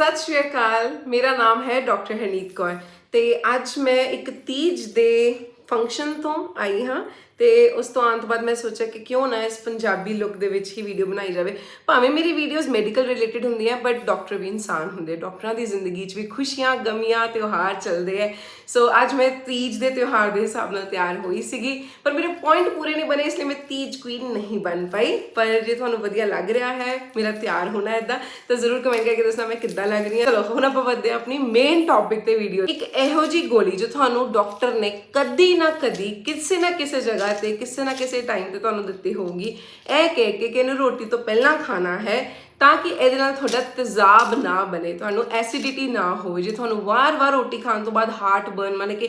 ਸਤਿ ਸ਼੍ਰੀ ਅਕਾਲ, ਮੇਰਾ ਨਾਮ ਹੈ ਡਾਕਟਰ ਹਰਨੀਤ ਕੌਰ ਤੇ ਅੱਜ ਮੈਂ ਇੱਕ ਤੀਜ ਦੇ ਫੰਕਸ਼ਨ ਤੋਂ ਆਈ ਹਾਂ ਤੇ ਉਸ ਤੋਂ ਆਉਣ ਤੋਂ ਬਾਅਦ ਮੈਂ ਸੋਚਿਆ ਕਿ ਕਿਉਂ ਨਾ ਇਸ ਪੰਜਾਬੀ ਲੁੱਕ ਦੇ ਵਿੱਚ ਹੀ ਵੀਡੀਓ ਬਣਾਈ ਜਾਵੇ। ਭਾਵੇਂ ਮੇਰੀ ਵੀਡੀਓਜ਼ ਮੈਡੀਕਲ ਰਿਲੇਟਡ ਹੁੰਦੀਆਂ ਬਟ ਡਾਕਟਰ ਵੀ ਇਨਸਾਨ ਹੁੰਦੇ। ਡਾਕਟਰਾਂ ਦੀ ਜ਼ਿੰਦਗੀ 'ਚ ਵੀ ਖੁਸ਼ੀਆਂ, ਗਮੀਆਂ, ਤਿਉਹਾਰ ਚੱਲਦੇ ਐ। ਸੋ ਅੱਜ ਮੈਂ ਤੀਜ ਦੇ ਤਿਉਹਾਰ ਦੇ ਹਿਸਾਬ ਨਾਲ ਤਿਆਰ ਹੋਈ ਸੀਗੀ, ਪਰ ਮੇਰੇ ਪੁਆਇੰਟ ਪੂਰੇ ਨਹੀਂ ਬਣੇ, ਇਸ ਲਈ ਮੈਂ ਤੀਜ ਕੁਈਨ ਨਹੀਂ ਬਣ ਪਾਈ। ਪਰ ਜੇ ਤੁਹਾਨੂੰ ਵਧੀਆ ਲੱਗ ਰਿਹਾ ਹੈ, ਮੇਰਾ ਤਿਆਰ ਹੋਣਾ ਇਦਾਂ ਤਾਂ ਜ਼ਰੂਰ ਕਮੈਂਟ ਕਰਕੇ ਦੱਸਣਾ ਮੈਂ ਕਿੱਦਾਂ ਲੱਗ ਰਹੀ ਹਾਂ। ਚਲੋ, ਹੁਣ ਆਪਾਂ ਵਧਦੇ ਹਾਂ ਆਪਣੀ ਮੇਨ ਟੌਪਿਕ ਤੇ ਵੀਡੀਓ ਇੱਕ ਇਹੋ ਜੀ ਗੋਲੀ ਜੋ ਤੁਹਾਨੂੰ ਡਾਕਟਰ ਨੇ ਕਦੀ ਨਾ ਕਦੀ ਕਿਸੇ ਨਾ ਕਿਸੇ ਜਗ੍ਹਾ ਤੇ ਕਿਸੇ ਨਾ ਕਿਸੇ ਟਾਈਮ ਤੇ ਤੁਹਾਨੂੰ ਦਿੱਤੀ ਹੋਊਗੀ। ਇਹ ਕਹਿ ਕੇ ਕਿ ਇਹਨੂੰ ਰੋਟੀ ਤੋਂ ਪਹਿਲਾਂ ਖਾਣਾ ਹੈ ਤਾਂ ਕਿ ਇਹਦੇ ਨਾਲ ਤੁਹਾਡਾ ਤੇਜ਼ਾਬ ਨਾ ਬਣੇ, ਤੁਹਾਨੂੰ ਐਸਿਡਿਟੀ ਨਾ ਹੋਵੇ। ਜੇ ਤੁਹਾਨੂੰ ਵਾਰ-ਵਾਰ ਰੋਟੀ ਖਾਣ ਤੋਂ ਬਾਅਦ ਹਾਰਟ ਬਰਨ ਮਾਨੇ ਕਿ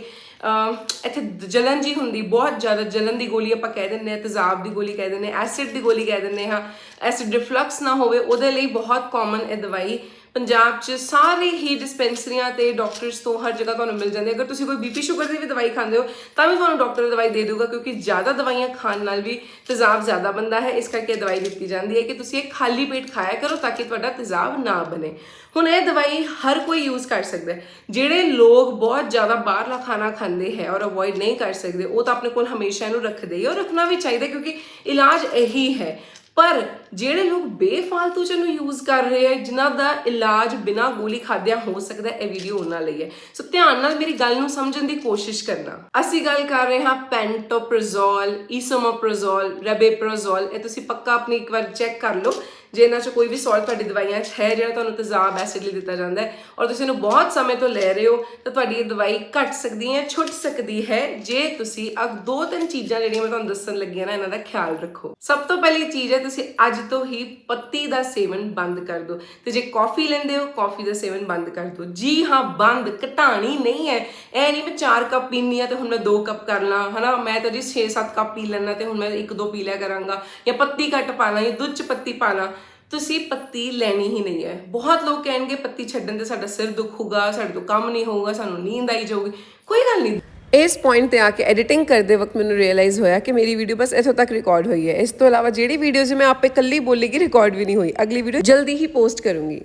ਇੱਥੇ ਜਲਨ ਜੀ ਹੁੰਦੀ, ਬਹੁਤ ਜ਼ਿਆਦਾ ਜਲਨ ਦੀ ਗੋਲੀ ਆਪਾਂ ਕਹਿ ਦਿੰਦੇ ਆ ਤੇਜ਼ਾਬ ਦੀ ਗੋਲੀ ਕਹਿ ਦਿੰਦੇ ਆ ਐਸਿਡ ਦੀ ਗੋਲੀ ਕਹਿ ਦਿੰਦੇ ਹਾਂ। ਐਸਿਡ ਰਿਫਲਕਸ ਨਾ ਹੋਵੇ, ਉਹਦੇ ਲਈ ਬਹੁਤ ਕਾਮਨ ਇਹ ਦਵਾਈ ਪੰਜਾਬ 'ਚ ਸਾਰੇ ਹੀ ਡਿਸਪੈਂਸਰੀਆਂ ਤੇ ਡਾਕਟਰਸ ਤੋਂ ਹਰ ਜਗ੍ਹਾ ਤੁਹਾਨੂੰ ਮਿਲ ਜਾਂਦੀ ਹੈ ਅਗਰ ਤੁਸੀਂ ਕੋਈ ਬੀਪੀ ਸ਼ੂਗਰ ਦੀ ਵੀ ਦਵਾਈ ਖਾਂਦੇ ਹੋ, ਤਾਂ ਵੀ ਤੁਹਾਨੂੰ ਡਾਕਟਰ ਦਵਾਈ ਦੇ ਦੇਊਗਾ, ਕਿਉਂਕਿ ਜ਼ਿਆਦਾ ਦਵਾਈਆਂ ਖਾਣ ਨਾਲ ਵੀ ਤੇਜ਼ਾਬ ਜ਼ਿਆਦਾ ਬਣਦਾ ਹੈ। ਇਸ ਕਰਕੇ ਦਵਾਈ ਦਿੱਤੀ ਜਾਂਦੀ ਹੈ ਕਿ ਤੁਸੀਂ ਇਹ ਖਾਲੀ ਪੇਟ ਖਾਇਆ ਕਰੋ ਤਾਂ ਕਿ ਤੁਹਾਡਾ ਤੇਜ਼ਾਬ ਨਾ ਬਣੇ। ਹੁਣ ਇਹ ਦਵਾਈ ਹਰ ਕੋਈ ਯੂਜ਼ ਕਰ ਸਕਦਾ ਹੈ। ਜਿਹੜੇ ਲੋਕ ਬਹੁਤ ਜ਼ਿਆਦਾ ਬਾਹਰਲਾ ਖਾਣਾ ਖਾਂਦੇ ਹੈ ਔਰ ਅਵੋਇਡ ਨਹੀਂ ਕਰ ਸਕਦੇ, ਉਹ ਤਾਂ ਆਪਣੇ ਕੋਲ ਹਮੇਸ਼ਾ ਇਹਨੂੰ ਰੱਖਦੇ ਹੀ ਔਰ ਰੱਖਣਾ ਵੀ ਚਾਹੀਦਾ ਕਿਉਂਕਿ ਇਲਾਜ ਇਹੀ ਹੈ। ਪਰ ਜਿਹੜੇ ਲੋਕ ਬੇਫਾਲਤੂ ਚ ਇਹਨੂੰ ਯੂਜ਼ ਕਰ ਰਹੇ ਹੈ ਜਿਨ੍ਹਾਂ ਦਾ ਇਲਾਜ ਬਿਨਾਂ ਗੋਲੀ ਖਾਦਿਆਂ ਹੋ ਸਕਦਾ ਇਹ ਵੀਡੀਓ ਉਹਨਾਂ ਲਈ ਹੈ। ਸੋ ਧਿਆਨ ਨਾਲ ਮੇਰੀ ਗੱਲ ਨੂੰ ਸਮਝਣ ਦੀ ਕੋਸ਼ਿਸ਼ ਕਰਨਾ। ਅਸੀਂ ਗੱਲ ਕਰ ਰਹੇ ਹਾਂ ਪੈਂਟੋਪ੍ਰੋਜ਼ੋਲ ਈਸੋਮੋਪ੍ਰੋਜ਼ੋਲ ਰੈਬੇਪ੍ਰੋਜ਼ੋਲ ਇਹ ਤੁਸੀਂ ਪੱਕਾ ਆਪਣੀ ਇੱਕ ਵਾਰ ਚੈੱਕ ਕਰ ਲਓ। ਜੇ ਇਹਨਾਂ ਚ ਕੋਈ ਵੀ ਸੌਲਟ ਤੁਹਾਡੀ ਦਵਾਈਆਂ 'ਚ ਹੈ ਜਿਹੜਾ ਤੁਹਾਨੂੰ ਤੇਜ਼ਾਬ ਐਸਿਡ ਲਈ ਦਿੱਤਾ ਜਾਂਦਾ ਹੈ, ਔਰ ਤੁਸੀਂ ਇਹਨੂੰ ਬਹੁਤ ਸਮੇਂ ਤੋਂ ਲੈ ਰਹੇ ਹੋ, ਤਾਂ ਤੁਹਾਡੀ ਇਹ ਦਵਾਈ ਘਟ ਸਕਦੀ ਹੈ, ਛੁੱਟ ਸਕਦੀ ਹੈ। ਜੇ ਤੁਸੀਂ ਅਗ ਦੋ ਤਿੰਨ ਚੀਜ਼ਾਂ ਜਿਹੜੀਆਂ ਮੈਂ ਤੁਹਾਨੂੰ ਦੱਸਣ ਲੱਗੀ ਹਾਂ ਨਾ, ਇਹਨਾਂ ਦਾ ਖਿਆਲ ਰੱਖੋ। ਸਭ ਤੋਂ ਪਹਿਲੀ ਚੀਜ਼ ਹੈ, ਤੁਸੀਂ ਅੱਜ ਤੋਂ ਹੀ ਪੱਤੀ ਦਾ ਸੇਵਨ ਬੰਦ ਕਰ ਦਿਓ। ਤੇ ਜੇ ਕਾਫੀ ਲੈਂਦੇ ਹੋ ਕਾਫੀ ਦਾ ਸੇਵਨ ਬੰਦ ਕਰ ਦਿਓ। ਜੀ ਹਾਂ, ਬੰਦ, ਘਟਾਣੀ ਨਹੀਂ ਹੈ। ਇਹ ਨਹੀਂ ਮੈਂ 4 ਕੱਪ ਪੀਨੀ ਆ ਤੇ ਹੁਣ ਮੈਂ 2 ਕੱਪ ਕਰ ਲਾਂ, ਹਨਾ? ਮੈਂ ਤਾਂ ਜੀ 6-7 ਕੱਪ ਪੀ ਲੈਣਾ ਤੇ ਹੁਣ ਮੈਂ 1-2 ਪੀ ਲਿਆ ਕਰਾਂਗਾ। ਜਾਂ ਪੱਤੀ ਘੱਟ ਪਾ ਲਾਂ, ਜਾਂ ਦੁੱਧ ਚ ਪੱਤੀ ਪਾ ਲਾਂ। ਤੁਸੀਂ ਪੱਤੀ ਲੈਣੀ ਹੀ ਨਹੀਂ ਹੈ। ਬਹੁਤ ਲੋਕ ਕਹਿਣਗੇ, ਪੱਤੀ ਛੱਡਣ ਤੇ ਸਾਡਾ ਸਿਰ ਦੁਖੂਗਾ ਸਾਡੇ ਤੋਂ ਕੰਮ ਨਹੀਂ ਹੋਊਗਾ, ਸਾਨੂੰ ਨੀਂਦ ਆਈ ਜਾਊਗੀ। ਕੋਈ ਗੱਲ ਨਹੀਂ। ਇਸ ਪੁਆਇੰਟ ਤੇ ਆ ਕੇ ਐਡੀਟਿੰਗ ਕਰਦੇ ਵਕਤ ਮੈਨੂੰ ਰਿਅਲਾਈਜ਼ ਹੋਇਆ ਕਿ ਮੇਰੀ ਵੀਡੀਓ ਬਸ ਇੱਥੋਂ ਤੱਕ ਰਿਕਾਰਡ ਹੋਈ ਹੈ। ਇਸ ਤੋਂ ਇਲਾਵਾ ਜਿਹੜੀ ਵੀਡੀਓਜ਼ ਮੈਂ ਆਪੇ ਇਕੱਲੀ ਬੋਲੇਗੀ ਰਿਕਾਰਡ ਵੀ ਨਹੀਂ ਹੋਈ। ਅਗਲੀ ਵੀਡੀਓ ਜਲਦੀ ਹੀ ਪੋਸਟ ਕਰੂੰਗੀ।